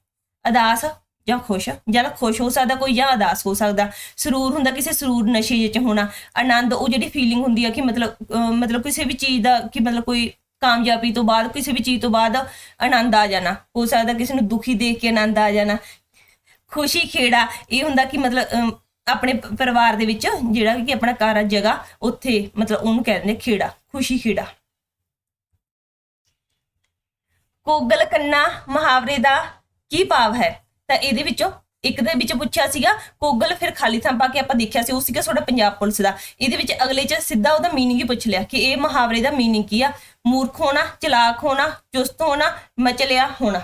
ਅਦਾਸ ਜਾਂ ਖੁਸ਼ ਜਾਂ ਖੁਸ਼ ਹੋ ਸਕਦਾ ਕੋਈ ਜਾਂ ਉਦਾਸ ਹੋ ਸਕਦਾ। ਸਰੂਰ ਹੁੰਦਾ ਕਿਸੇ ਸਰੂਰ ਨਸ਼ੇ ਵਿੱਚ ਹੋਣਾ। ਆਨੰਦ ਉਹ ਜਿਹੜੀ ਫੀਲਿੰਗ ਹੁੰਦੀ ਆ ਕਿ ਮਤਲਬ ਮਤਲਬ ਕਿਸੇ ਵੀ ਚੀਜ਼ ਦਾ ਕਿ ਮਤਲਬ ਕੋਈ ਕਾਮਯਾਬੀ ਤੋਂ ਬਾਅਦ ਕਿਸੇ ਵੀ ਚੀਜ਼ ਤੋਂ ਬਾਅਦ ਆਨੰਦ ਆ ਜਾਣਾ। ਹੋ ਸਕਦਾ ਕਿਸੇ ਨੂੰ ਦੁਖੀ ਦੇਖ ਕੇ ਆਨੰਦ ਆ ਜਾਣਾ। ਖੁਸ਼ੀ ਖੇੜਾ ਇਹ ਹੁੰਦਾ ਕਿ ਮਤਲਬ ਅਮ, ਆਪਣੇ ਪਰਿਵਾਰ ਦੇ ਵਿੱਚ ਜਿਹੜਾ ਕਿ ਆਪਣਾ ਘਰ ਆ ਜਗ੍ਹਾ ਉੱਥੇ ਮਤਲਬ ਉਹਨੂੰ ਕਹਿੰਦੇ ਨੇ ਖੇੜਾ ਖੁਸ਼ੀ ਖੇੜਾ। ਕੋਗਲ ਕੰਨਾ ਮੁਹਾਵਰੇ ਦਾ ਕੀ ਭਾਵ ਹੈ? ਤਾਂ ਇਹਦੇ ਵਿੱਚੋਂ ਇੱਕ ਦੇ ਵਿੱਚ ਪੁੱਛਿਆ ਸੀਗਾ, ਕੋਗਲ ਫਿਰ ਖਾਲੀ ਥਾਂ ਪਾ ਕੇ ਆਪਾਂ ਦੇਖਿਆ ਸੀ, ਉਹ ਸੀਗਾ ਤੁਹਾਡਾ ਪੰਜਾਬ ਪੁਲਿਸ ਦਾ। ਇਹਦੇ ਵਿੱਚ ਅਗਲੇ ਚ ਸਿੱਧਾ ਉਹਦਾ ਮੀਨਿੰਗ ਹੀ ਪੁੱਛ ਲਿਆ ਕਿ ਇਹ ਮੁਹਾਵਰੇ ਦਾ ਮੀਨਿੰਗ ਕੀ ਆ? ਮੂਰਖ ਹੋਣਾ, ਚਲਾਕ ਹੋਣਾ, ਚੁਸਤ ਹੋਣਾ, ਮਚਲਿਆ ਹੋਣਾ।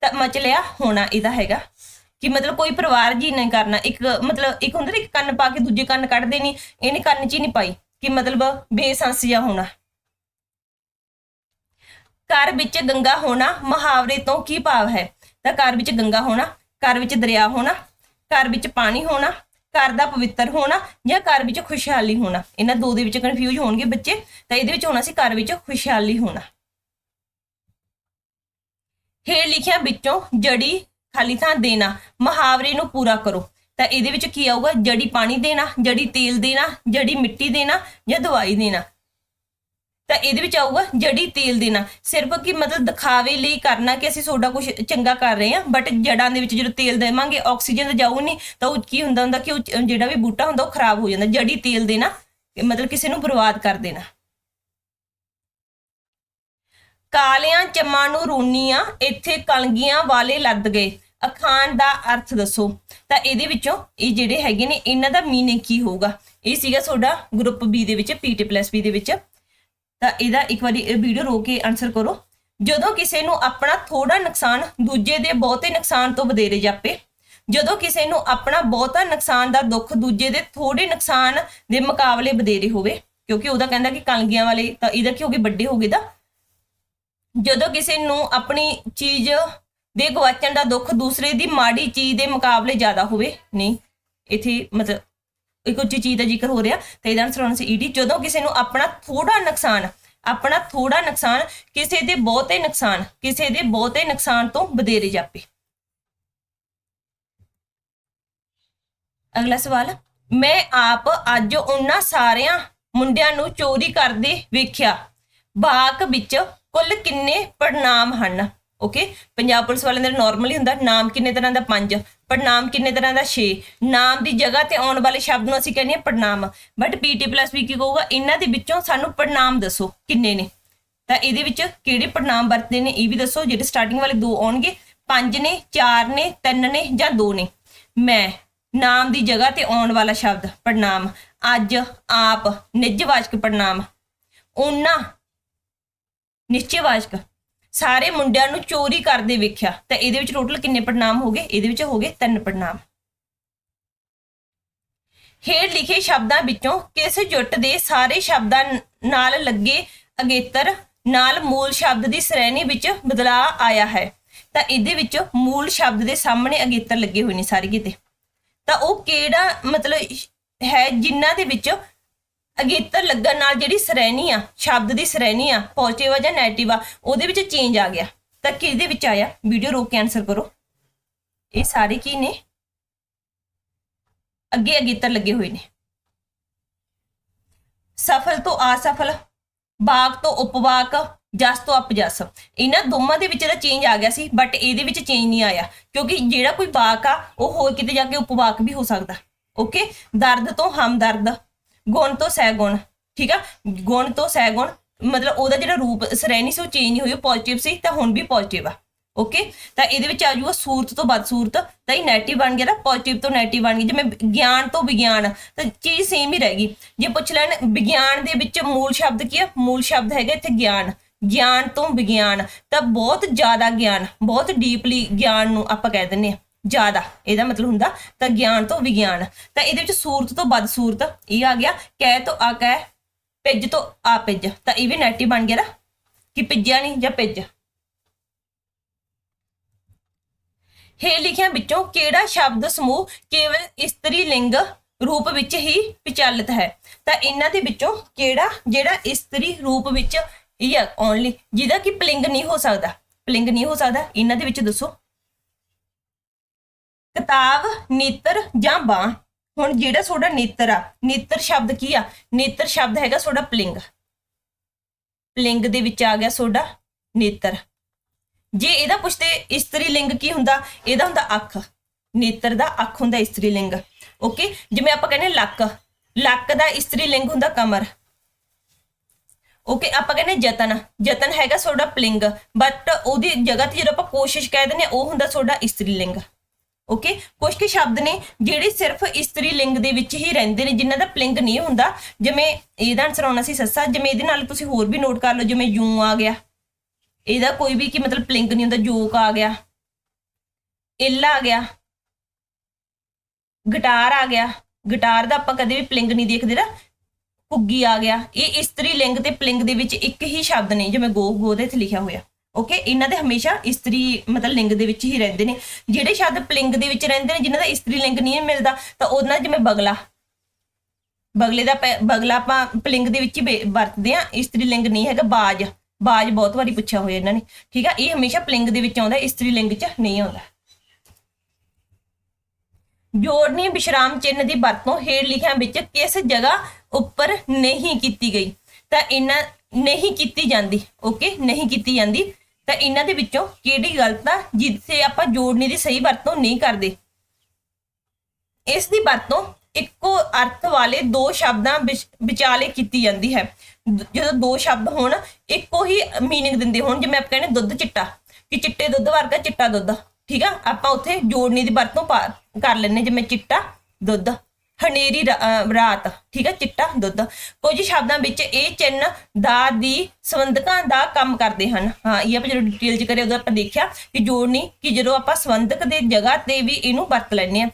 ਤਾਂ ਮਚਲਿਆ ਹੋਣਾ ਇਹਦਾ ਹੈਗਾ। ਕਿ ਮਤਲਬ ਕੋਈ ਪਰਿਵਾਰ ਜੀ ਨਹੀਂ ਕਰਨਾ, ਇੱਕ ਮਤਲਬ ਇੱਕ ਹੁੰਦਾ ਨਾ, ਇੱਕ ਕੰਨ ਪਾ ਕੇ ਦੂਜੇ ਕੰਨ ਕੱਢਦੇ ਨਹੀਂ ਇਹਨੇ ਕੰਨ 'ਚ ਹੀ ਨਹੀਂ ਪਾਈ ਕਿ ਮਤਲਬ ਬੇਸੰਸ ਜਿਹਾ ਹੋਣਾ। ਘਰ ਵਿੱਚ ਗੰਗਾ ਹੋਣਾ ਮੁਹਾਵਰੇ ਤੋਂ ਕੀ ਭਾਵ ਹੈ? ਤਾਂ ਘਰ ਵਿੱਚ ਗੰਗਾ ਹੋਣਾ, ਘਰ ਵਿੱਚ ਦਰਿਆ ਹੋਣਾ, ਘਰ ਵਿੱਚ ਪਾਣੀ ਹੋਣਾ, ਘਰ ਦਾ ਪਵਿੱਤਰ ਹੋਣਾ ਜਾਂ ਘਰ ਵਿੱਚ ਖੁਸ਼ਹਾਲੀ ਹੋਣਾ। ਇਹਨਾਂ ਦੋ ਦੇ ਵਿੱਚ ਕਨਫਿਊਜ਼ ਹੋਣਗੇ ਬੱਚੇ, ਤਾਂ ਇਹਦੇ ਵਿੱਚ ਹੋਣਾ ਸੀ ਘਰ ਵਿੱਚ ਖੁਸ਼ਹਾਲੀ ਹੋਣਾ। ਹੇਠ ਲਿਖਿਆ ਵਿੱਚੋਂ ਜੜੀ ਖਾਲੀ ਥਾਂ ਦੇਣਾ, ਮੁਹਾਵਰੇ ਨੂੰ ਪੂਰਾ ਕਰੋ। ਤਾਂ ਇਹਦੇ ਵਿੱਚ ਕੀ ਆਊਗਾ? ਜੜੀ ਪਾਣੀ ਦੇਣਾ, ਜੜੀ ਤੇਲ ਦੇਣਾ, ਜੜੀ ਮਿੱਟੀ ਦੇਣਾ ਜਾਂ ਦਵਾਈ ਦੇਣਾ। ਤਾਂ ਇਹਦੇ ਵਿੱਚ ਆਊਗਾ ਜੜੀ ਤੇਲ ਦੇਣਾ ਸਿਰਫ ਕਿ ਮਤਲਬ ਦਿਖਾਵੇ ਲਈ ਕਰਨਾ ਕਿ ਅਸੀਂ ਤੁਹਾਡਾ ਕੁਝ ਚੰਗਾ ਕਰ ਰਹੇ ਹਾਂ ਬਟ ਜੜਾਂ ਦੇ ਵਿੱਚ ਜਦੋਂ ਤੇਲ ਦੇਵਾਂਗੇ, ਆਕਸੀਜਨ ਤਾਂ ਜਾਊ ਨਹੀਂ, ਤਾਂ ਉਹ ਕੀ ਹੁੰਦਾ ਹੁੰਦਾ ਕਿ ਉਹ ਜਿਹੜਾ ਵੀ ਬੂਟਾ ਹੁੰਦਾ ਉਹ ਖਰਾਬ ਹੋ ਜਾਂਦਾ। ਜੜੀ ਤੇਲ ਦੇਣਾ ਮਤਲਬ ਕਿਸੇ ਨੂੰ ਬਰਬਾਦ ਕਰ ਦੇਣਾ। ਕਾਲਿਆਂ ਚੰਮਾਂ ਨੂੰ ਰੂਨੀਆਂ, ਇੱਥੇ ਕਲਗੀਆਂ ਵਾਲੇ ਲੱਦ ਗਏ। ਅਖਾਣ ਦਾ ਅਰਥ ਦੱਸੋ। ਤਾਂ ਇਹਦੇ ਵਿੱਚੋਂ ਇਹ ਜਿਹੜੇ ਹੈਗੇ ਨੇ, ਇਹਨਾਂ ਦਾ ਮੀਨਿੰਗ ਕੀ ਹੋਊਗਾ? ਇਹ ਸੀਗਾ ਤੁਹਾਡਾ ਗਰੁੱਪ ਬੀ ਦੇ ਵਿੱਚ ਪੀਟੀ+ਬੀ ਦੇ ਵਿੱਚ। ਤਾਂ ਇਹਦਾ ਇੱਕ ਵਾਰੀ ਇਹ ਵੀਡੀਓ ਰੋਕ ਕੇ ਆਨਸਰ ਕਰੋ। ਜਦੋਂ ਕਿਸੇ ਨੂੰ ਆਪਣਾ ਥੋੜਾ ਨੁਕਸਾਨ ਦੂਜੇ ਦੇ ਬਹੁਤੇ ਨੁਕਸਾਨ ਤੋਂ ਵਧੇਰੇ ਜਾਪੇ, ਜਦੋਂ ਕਿਸੇ ਨੂੰ ਆਪਣਾ ਬਹੁਤਾ ਨੁਕਸਾਨ ਦਾ ਦੁੱਖ ਦੂਜੇ ਦੇ ਥੋੜੇ ਨੁਕਸਾਨ ਦੇ ਮੁਕਾਬਲੇ ਵਧੇਰੇ ਹੋਵੇ, ਕਿਉਂਕਿ ਉਹਦਾ ਕਹਿੰਦਾ ਕਿ ਕਲਗੀਆਂ ਵਾਲੇ, ਤਾਂ ਇਹਦਾ ਕੀ ਹੋ ਗਏ ਵੱਡੇ ਹੋ ਗਏ ਦਾ ਜਦੋਂ ਕਿਸੇ ਨੂੰ ਆਪਣੀ ਚੀਜ਼ ਦੇ ਗਵਾਚਣ ਦਾ ਦੁੱਖ ਦੂਸਰੇ ਦੀ ਮਾੜੀ ਚੀਜ਼ ਦੇ ਮੁਕਾਬਲੇ ਜ਼ਿਆਦਾ ਹੋਵੇ, ਨਹੀਂ, ਇੱਥੇ ਮਤਲਬ ਇੱਕ ਚੀਜ਼ ਦਾ ਜ਼ਿਕਰ ਹੋ ਰਿਹਾ, ਤੇ ਇਹਦਾ ਆਨਸਰ ਹੋਣਾ ਸੀ ਈਡੀ ਜਦੋਂ ਕਿਸੇ ਨੂੰ ਆਪਣਾ ਥੋੜਾ ਨੁਕਸਾਨ, ਆਪਣਾ ਥੋੜਾ ਨੁਕਸਾਨ, ਕਿਸੇ ਦੇ ਬਹੁਤੇ ਨੁਕਸਾਨ, ਕਿਸੇ ਦੇ ਬਹੁਤੇ ਨੁਕਸਾਨ ਤੋਂ ਵਧੇਰੇ ਜਾਪੇ। ਅਗਲਾ ਸਵਾਲ, ਮੈਂ ਆਪ ਅੱਜ ਉਹਨਾਂ ਸਾਰਿਆਂ ਮੁੰਡਿਆਂ ਨੂੰ ਚੋਰੀ ਕਰਦੇ ਵੇਖਿਆ। ਬਾਕ ਵਿੱਚ ਕੁੱਲ ਕਿੰਨੇ ਪੜਨਾਮ ਹਨ? ਓਕੇ, ਪੰਜਾਬ ਪੁਲਿਸ ਵਾਲਿਆਂ ਦਾ ਨਾਰਮਲੀ ਹੁੰਦਾ, ਨਾਮ ਕਿੰਨੇ ਤਰ੍ਹਾਂ ਦਾ? ਪੰਜ। ਪੜਨਾਮ ਕਿੰਨੇ ਤਰ੍ਹਾਂ ਦਾ? 6 ਨਾਮ ਦੀ ਜਗ੍ਹਾ ਤੇ ਆਉਣ ਵਾਲੇ ਸ਼ਬਦ ਨੂੰ ਅਸੀਂ ਕਹਿੰਦੇ ਹਾਂ ਪੜਨਾਮ। ਬਟ ਪੀਟੀ ਪਲੱਸ ਵੀ ਕੀ ਕਹੂਗਾ, ਇਹਨਾਂ ਦੇ ਵਿੱਚੋਂ ਸਾਨੂੰ ਪੜਨਾਮ ਦੱਸੋ ਕਿੰਨੇ ਨੇ। ਤਾਂ ਇਹਦੇ ਵਿੱਚ ਕਿਹੜੇ ਪੜਨਾਮ ਵਰਤਦੇ ਨੇ ਇਹ ਵੀ ਦੱਸੋ, ਜਿਹੜੇ ਸਟਾਰਟਿੰਗ ਵਾਲੇ ਦੋ ਆਉਣਗੇ। ਪੰਜ ਨੇ, ਚਾਰ ਨੇ, ਤਿੰਨ ਨੇ ਜਾਂ ਦੋ ਨੇ। ਮੈਂ ਨਾਮ ਦੀ ਜਗ੍ਹਾ ਤੇ ਆਉਣ ਵਾਲਾ ਸ਼ਬਦ ਪੜਨਾਮ। ਅੱਜ, ਆਪ ਨਿੱਜਵਾਚਕ ਪੜਨਾਮ। ਉਹਨਾਂ ਨਿਸ਼ਚੈਵਾਚਕ ਸਾਰੇ ਮੁੰਡਿਆਂ ਨੂੰ ਚੋਰੀ ਕਰਦੇ ਵੇਖਿਆ। ਤਾਂ ਇਹਦੇ ਵਿੱਚ ਟੋਟਲ ਕਿੰਨੇ ਪੜਨਾਮ ਹੋ ਗਏ? ਇਹਦੇ ਵਿੱਚ ਹੋ ਗਏ ਤਿੰਨ ਪੜਨਾਮ ਹੇਠ ਲਿਖੇ ਸ਼ਬਦਾਂ ਵਿੱਚੋਂ ਕਿਸ ਜੁੱਟ ਦੇ ਸਾਰੇ ਸ਼ਬਦਾਂ ਨਾਲ ਲੱਗੇ ਅਗੇਤਰ ਨਾਲ ਮੂਲ ਸ਼ਬਦ ਦੀ ਸ਼੍ਰੇਣੀ ਵਿੱਚ ਬਦਲਾਅ ਆਇਆ ਹੈ। ਤਾਂ ਇਹਦੇ ਵਿੱਚ ਮੂਲ ਸ਼ਬਦ ਦੇ ਸਾਹਮਣੇ ਅਗੇਤਰ ਲੱਗੇ ਹੋਏ ਨੇ ਸਾਰੇ ਕਿਤੇ। ਤਾਂ ਉਹ ਕਿਹੜਾ ਮਤਲਬ ਹੈ ਜਿਨ੍ਹਾਂ ਦੇ ਵਿੱਚ ਅਗੇਤਰ ਲੱਗਣ ਨਾਲ ਜਿਹੜੀ ਸ਼੍ਰੇਣੀ ਆ, ਸ਼ਬਦ ਦੀ ਸ਼੍ਰੇਣੀ ਆ ਪੋਜ਼ਿਟਿਵ ਆ ਜਾਂ ਨੈਗੇਟਿਵ ਆ, ਉਹਦੇ ਵਿੱਚ ਚੇਂਜ ਆ ਗਿਆ। ਤਾਂ ਕਿਹਦੇ ਵਿੱਚ ਆਇਆ? ਵੀਡੀਓ ਰੋਕ ਕੇ ਆਨਸਰ ਕਰੋ। ਇਹ ਸਾਰੇ ਕੀ ਨੇ? ਅੱਗੇ ਅਗੇਤਰ ਲੱਗੇ ਹੋਏ ਨੇ। ਸਫਲ ਤੋਂ ਅਸਫਲ ਵਾਕ ਤੋਂ ਉਪਵਾਕ, ਜਸ ਤੋਂ ਅਪ ਜਸ ਇਹਨਾਂ ਦੋਵਾਂ ਦੇ ਵਿੱਚ ਦਾ ਚੇਂਜ ਆ ਗਿਆ ਸੀ ਬਟ ਇਹਦੇ ਵਿੱਚ ਚੇਂਜ ਨਹੀਂ ਆਇਆ। ਕਿਉਂਕਿ ਜਿਹੜਾ ਕੋਈ ਬਾਕ ਆ, ਉਹ ਹੋਰ ਕਿਤੇ ਜਾ ਕੇ ਉਪਵਾਕ ਵੀ ਹੋ ਸਕਦਾ। ਓਕੇ ਦਰਦ ਤੋਂ ਹਮਦਰਦ। ਗੁਣ ਤੋਂ ਸਹਿਗੁਣ, ਠੀਕ ਆ? ਗੁਣ ਤੋਂ ਸਹਿਗੁਣ, ਮਤਲਬ ਉਹਦਾ ਜਿਹੜਾ ਰੂਪ ਸਰੈਣੀ ਸੀ ਉਹ ਚੇਂਜ ਨਹੀਂ ਹੋਈ, ਉਹ ਪੋਜ਼ਿਟਿਵ ਸੀ, ਤਾਂ ਹੁਣ ਵੀ ਪੋਜ਼ਿਟਿਵ ਆ ਓਕੇ ਤਾਂ ਇਹਦੇ ਵਿੱਚ ਆ ਜਾਊਗਾ ਸੂਰਤ ਤੋਂ ਬਦ ਸੂਰਤ, ਤਾਂ ਇਹ ਨੈਗੇਟਿਵ ਬਣ ਗਿਆ ਤਾਂ ਪੋਜ਼ਿਟਿਵ ਤੋਂ ਨੈਗੇਟਿਵ ਬਣ ਗਈ। ਜਿਵੇਂ ਗਿਆਨ ਤੋਂ ਵਿਗਿਆਨ, ਤਾਂ ਚੀਜ਼ ਸੇਮ ਹੀ ਰਹਿ ਗਈ। ਜੇ ਪੁੱਛ ਲੈਣ, ਵਿਗਿਆਨ ਦੇ ਵਿੱਚ ਮੂਲ ਸ਼ਬਦ ਕੀ ਆ? ਮੂਲ ਸ਼ਬਦ ਹੈਗਾ ਇੱਥੇ ਗਿਆਨ। ਗਿਆਨ ਤੋਂ ਵਿਗਿਆਨ, ਤਾਂ ਬਹੁਤ ਜ਼ਿਆਦਾ ਗਿਆਨ, ਬਹੁਤ ਡੀਪਲੀ ਗਿਆਨ ਨੂੰ ਆਪਾਂ ਕਹਿ ਦਿੰਦੇ ਆ। ਜ਼ਿਆਦਾ, ਇਹਦਾ ਮਤਲਬ ਹੁੰਦਾ ਤਾਂ ਗਿਆਨ ਤੋਂ ਵਿਗਿਆਨ। ਤਾਂ ਇਹਦੇ ਵਿੱਚ ਸੂਰਤ ਤੋਂ ਵੱਧ ਸੂਰਤ, ਇਹ ਆ ਗਿਆ, ਕਹਿ ਤੋਂ ਆ ਕਹਿ ਪਿੱਜ ਤੋਂ ਆ ਪਿੱਜ ਤਾਂ ਇਹ ਵੀ ਨੈਗੇਟਿਵ ਬਣ ਗਿਆ ਨਾ, ਕਿ ਪਿੱਜਿਆ ਨਹੀਂ ਜਾਂ ਪਿੱਜ ਹੇ ਲਿਖਿਆ ਵਿੱਚੋਂ ਕਿਹੜਾ ਸ਼ਬਦ ਸਮੂਹ ਕੇਵਲ ਇਸਤਰੀ ਲਿੰਗ ਰੂਪ ਵਿੱਚ ਹੀ ਪ੍ਰਚਲਿਤ ਹੈ? ਤਾਂ ਇਹਨਾਂ ਦੇ ਵਿੱਚੋਂ ਕਿਹੜਾ, ਜਿਹੜਾ ਇਸਤਰੀ ਰੂਪ ਵਿੱਚ ਇਹ ਹੈ ਓਨਲੀ ਜਿਹਦਾ ਕਿ ਪਲਿੰਗ ਨਹੀਂ ਹੋ ਸਕਦਾ। ਪਲਿੰਗ ਨਹੀਂ ਹੋ ਸਕਦਾ। ਇਹਨਾਂ ਦੇ ਵਿੱਚ ਦੱਸੋ। ਕਿਤਾਬ ਨੇਤਰ ਜਾਂ ਬਾਹ। ਹੁਣ ਜਿਹੜਾ ਤੁਹਾਡਾ ਨੇਤਰ ਆ ਨੇਤਰ ਸ਼ਬਦ ਕੀ ਆ? ਨੇਤਰ ਸ਼ਬਦ ਹੈਗਾ ਤੁਹਾਡਾ ਪਲਿੰਗ। ਪਲਿੰਗ ਦੇ ਵਿੱਚ ਆ ਗਿਆ ਤੁਹਾਡਾ ਨੇਤਰ। ਜੇ ਇਹਦਾ ਪੁੱਛਦੇ ਇਸਤਰੀ ਲਿੰਗ ਕੀ ਹੁੰਦਾ? ਇਹਦਾ ਹੁੰਦਾ ਅੱਖ। ਨੇਤਰ ਦਾ ਅੱਖ ਹੁੰਦਾ ਇਸਤਰੀ ਲਿੰਗ। ਓਕੇ ਜਿਵੇਂ ਆਪਾਂ ਕਹਿੰਦੇ ਲੱਕ। ਲੱਕ ਦਾ ਇਸਤਰੀ ਲਿੰਗ ਹੁੰਦਾ ਕਮਰ। ਓਕੇ ਆਪਾਂ ਕਹਿੰਦੇ ਯਤਨ। ਯਤਨ ਹੈਗਾ ਤੁਹਾਡਾ ਪਲਿੰਗ। ਬਟ ਉਹਦੀ ਜਗ੍ਹਾ ਤੇ ਜਦੋਂ ਆਪਾਂ ਕੋਸ਼ਿਸ਼ ਕਹਿ ਦਿੰਦੇ ਹਾਂ, ਉਹ ਹੁੰਦਾ ਤੁਹਾਡਾ ਇਸਤਰੀ ਲਿੰਗ। ਓਕੇ ਕੁਝ ਕੁ ਸ਼ਬਦ ਨੇ ਜਿਹੜੇ ਸਿਰਫ ਇਸਤਰੀ ਲਿੰਗ ਦੇ ਵਿੱਚ ਹੀ ਰਹਿੰਦੇ ਨੇ, ਜਿਨ੍ਹਾਂ ਦਾ ਪਲਿੰਗ ਨਹੀਂ ਹੁੰਦਾ। ਜਿਵੇਂ ਇਹਦਾ ਆਨਸਰ ਆਉਣਾ ਸੀ ਸੱਸਾ, ਜਿਵੇਂ ਇਹਦੇ ਨਾਲ ਤੁਸੀਂ ਹੋਰ ਵੀ ਨੋਟ ਕਰ ਲਓ, ਜਿਵੇਂ ਜੂ ਆ ਗਿਆ। ਇਹਦਾ ਕੋਈ ਵੀ ਕੀ ਮਤਲਬ ਪਲਿੰਗ ਨਹੀਂ ਹੁੰਦਾ, ਜੋਕ ਆ ਗਿਆ। ਇਲ ਆ ਗਿਆ। ਗਿਟਾਰ ਆ ਗਿਆ। ਗਿਟਾਰ ਦਾ ਆਪਾਂ ਕਦੇ ਵੀ ਪਲਿੰਗ ਨਹੀਂ ਦੇਖਦੇ ਨਾ। ਕੁੱਗੀ ਆ ਗਿਆ। ਇਹ ਇਸਤਰੀ ਲਿੰਗ ਤੇ ਪਲਿੰਗ ਦੇ ਵਿੱਚ ਇੱਕ ਹੀ ਸ਼ਬਦ ਨੇ, ਜਿਵੇਂ ਗੋ ਗੋ ਦੇ ਇੱਥੇ ਲਿਖਿਆ ਹੋਇਆ। ਓਕੇ ਇਹਨਾਂ ਦੇ ਹਮੇਸ਼ਾ ਇਸਤਰੀ ਮਤਲਬ ਲਿੰਗ ਦੇ ਵਿੱਚ ਹੀ ਰਹਿੰਦੇ ਨੇ। ਜਿਹੜੇ ਸ਼ਬਦ ਪਲਿੰਗ ਦੇ ਵਿੱਚ ਰਹਿੰਦੇ ਨੇ, ਜਿਨ੍ਹਾਂ ਦਾ ਇਸਤਰੀ ਲਿੰਗ ਨਹੀਂ ਮਿਲਦਾ, ਤਾਂ ਉਹਨਾਂ ਜਿਵੇਂ ਬਗਲਾ। ਬਗਲੇ ਦਾ ਪੈ- ਬਗਲਾ ਆਪਾਂ ਪਲਿੰਗ ਦੇ ਵਿੱਚ ਹੀ ਵਰਤਦੇ ਆ ਇਸਤਰੀ ਲਿੰਗ ਨਹੀਂ ਹੈਗਾ, ਬਾਜ। ਬਾਜ ਬਹੁਤ ਵਾਰੀ ਪੁੱਛਿਆ ਹੋਇਆ ਇਹਨਾਂ ਨੇ। ਠੀਕ ਆ? ਇਹ ਹਮੇਸ਼ਾ ਪਲਿੰਗ ਦੇ ਵਿੱਚ ਆਉਂਦਾ, ਇਸਤਰੀ ਲਿੰਗ 'ਚ ਨਹੀਂ ਆਉਂਦਾ। ਜੋੜਨੀ ਵਿਸ਼ਰਾਮ ਚਿੰਨ੍ਹ ਦੀ ਵਰਤੋਂ ਹੇਠ ਲਿਖਿਆਂ ਵਿੱਚ ਕਿਸ ਜਗ੍ਹਾ ਉੱਪਰ ਨਹੀਂ ਕੀਤੀ ਗਈ? ਤਾਂ ਇਹਨਾਂ, ਨਹੀਂ ਕੀਤੀ ਜਾਂਦੀ। ਓਕੇ ਨਹੀਂ ਕੀਤੀ ਜਾਂਦੀ। ਤਾਂ ਇਹਨਾਂ ਦੇ ਵਿੱਚੋਂ ਕਿਹੜੀ ਗਲਤ ਆ ਜਿੱਥੇ ਆਪਾਂ ਜੋੜਨੀ ਦੀ ਸਹੀ ਵਰਤੋਂ ਨਹੀਂ ਕਰਦੇ? ਇਸ ਦੀ ਵਰਤੋਂ ਇੱਕੋ ਅਰਥ ਵਾਲੇ ਦੋ ਸ਼ਬਦਾਂ ਵਿਚਾਲੇ ਕੀਤੀ ਜਾਂਦੀ ਹੈ। ਜਦੋਂ ਦੋ ਸ਼ਬਦ ਹੋਣ, ਇੱਕੋ ਹੀ ਮੀਨਿੰਗ ਦਿੰਦੇ ਹੋਣ, ਜਿਵੇਂ ਆਪਾਂ ਕਹਿੰਦੇ ਦੁੱਧ ਚਿੱਟਾ, ਕਿ ਚਿੱਟੇ ਦੁੱਧ ਵਰਗਾ ਚਿੱਟਾ ਦੁੱਧ, ਠੀਕ ਆ? ਆਪਾਂ ਉੱਥੇ ਜੋੜਨੀ ਦੀ ਵਰਤੋਂ ਕਰ ਲੈਣੇ ਜਿਵੇਂ ਚਿੱਟਾ ਦੁੱਧ। ਹਨੇਰੀ ਰਾਤ, ਠੀਕ ਹੈ, ਚਿੱਟਾ, ਦੁੱਧ। ਕੁਝ ਸ਼ਬਦਾਂ ਵਿੱਚ ਇਹ ਚਿੰਨ ਦਾ ਦੀ ਸੰਬੰਧਕਾਂ ਦਾ ਕੰਮ ਕਰਦੇ ਹਨ। ਹਾਂ, ਇਹ ਆਪਾਂ ਜਦੋਂ ਡਿਟੇਲ ਚ ਕਰੇ ਉਦੋਂ ਆਪਾਂ ਦੇਖਿਆ ਕਿ ਜੋੜਨੀ ਕਿ ਜਦੋਂ ਆਪਾਂ ਸੰਬੰਧਕ ਦੇ ਜਗ੍ਹਾ ਤੇ ਵੀ ਇਹਨੂੰ ਵਰਤ ਲੈਂਦੇ ਆ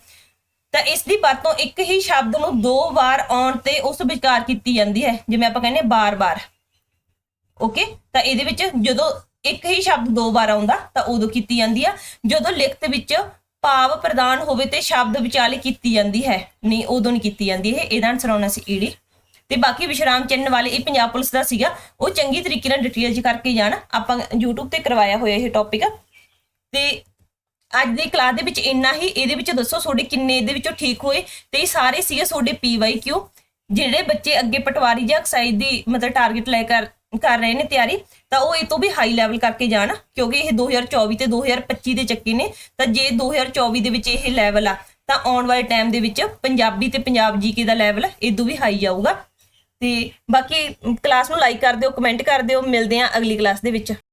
ਤਾਂ ਇਸ ਦੀ ਵਰਤੋਂ ਇੱਕ ਹੀ ਸ਼ਬਦ ਨੂੰ ਦੋ ਵਾਰ ਆਉਣ ਤੇ ਉਸ ਵਿਚਕਾਰ ਕੀਤੀ ਜਾਂਦੀ ਹੈ, ਜਿਵੇਂ ਆਪਾਂ ਕਹਿੰਦੇ ਬਾਰ-ਬਾਰ। ਓਕੇ ਤਾਂ ਇਹਦੇ ਵਿੱਚ ਜਦੋਂ ਇੱਕ ਹੀ ਸ਼ਬਦ ਦੋ ਵਾਰ ਆਉਂਦਾ, ਤਾਂ ਉਦੋਂ ਕੀਤੀ ਜਾਂਦੀ ਆ। ਜਦੋਂ ਲਿਖਤ ਵਿੱਚ ਭਾਵ ਪ੍ਰਦਾਨ ਹੋਵੇ ਤੇ ਸ਼ਬਦ ਵਿਚਾਲੇ ਕੀਤੀ ਜਾਂਦੀ ਹੈ। ਨਹੀਂ, ਉਦੋਂ ਨਹੀਂ ਕੀਤੀ ਜਾਂਦੀ ਇਹ। ਇਹਦਾ ਆਨਸਰ ਆਉਣਾ ਸੀ ਈੜੀ। ਤੇ ਬਾਕੀ ਵਿਸ਼ਰਾਮ ਚਿੰਨ ਵਾਲੇ ਇਹ ਪੰਜਾਬ ਪੁਲਿਸ ਦਾ ਸੀਗਾ। ਉਹ ਚੰਗੀ ਤਰੀਕੇ ਨਾਲ ਡਿਟੇਲ ਕਰਕੇ ਜਾਣ। ਆਪਾਂ YouTube ਤੇ ਕਰਵਾਇਆ ਹੋਇਆ ਇਹ ਟੌਪਿਕ ਤੇ ਅੱਜ ਦੀ ਕਲਾਸ ਦੇ ਵਿੱਚ ਇੰਨਾ ਹੀ। ਇਹਦੇ ਵਿੱਚ ਦੱਸੋ ਤੁਹਾਡੇ ਕਿੰਨੇ ਇਹਦੇ ਵਿੱਚੋਂ ਠੀਕ ਹੋਏ? ਤੇ ਇਹ ਸਾਰੇ ਸੀਗੇ ਤੁਹਾਡੇ PYQ ਜਿਹੜੇ ਬੱਚੇ ਅੱਗੇ ਪਟਵਾਰੀ ਜਾਂ ਐਕਸਾਈਜ਼ ਦੀ ਮਤਲਬ ਟਾਰਗੇਟ ਲੈ ਕਰ ਕਰ ਰਹੇ ਨੇ ਤਿਆਰੀ, ਤਾਂ ਉਹ ਇਹ ਤੋਂ ਵੀ ਹਾਈ ਲੈਵਲ ਕਰਕੇ ਜਾਣ, ਕਿਉਂਕਿ ਇਹ 2024 ਤੇ 2025 ਦੇ ਚੱਕੇ ਨੇ, ਤਾਂ ਜੇ 2024 ਦੇ ਵਿੱਚ ਇਹ ਲੈਵਲ ਆ, ਤਾਂ ਆਉਣ ਵਾਲੇ ਟਾਈਮ ਦੇ ਵਿੱਚ ਪੰਜਾਬੀ ਤੇ ਪੰਜਾਬ ਜੀਕੇ ਦਾ ਲੈਵਲ ਇਹ ਤੋਂ ਵੀ ਹਾਈ ਜਾਊਗਾ। ਤੇ ਬਾਕੀ ਕਲਾਸ ਨੂੰ ਲਾਈਕ ਕਰ ਦਿਓ ਕਮੈਂਟ ਕਰ ਦਿਓ, ਮਿਲਦੇ ਹਾਂ ਅਗਲੀ ਕਲਾਸ ਦੇ ਵਿੱਚ।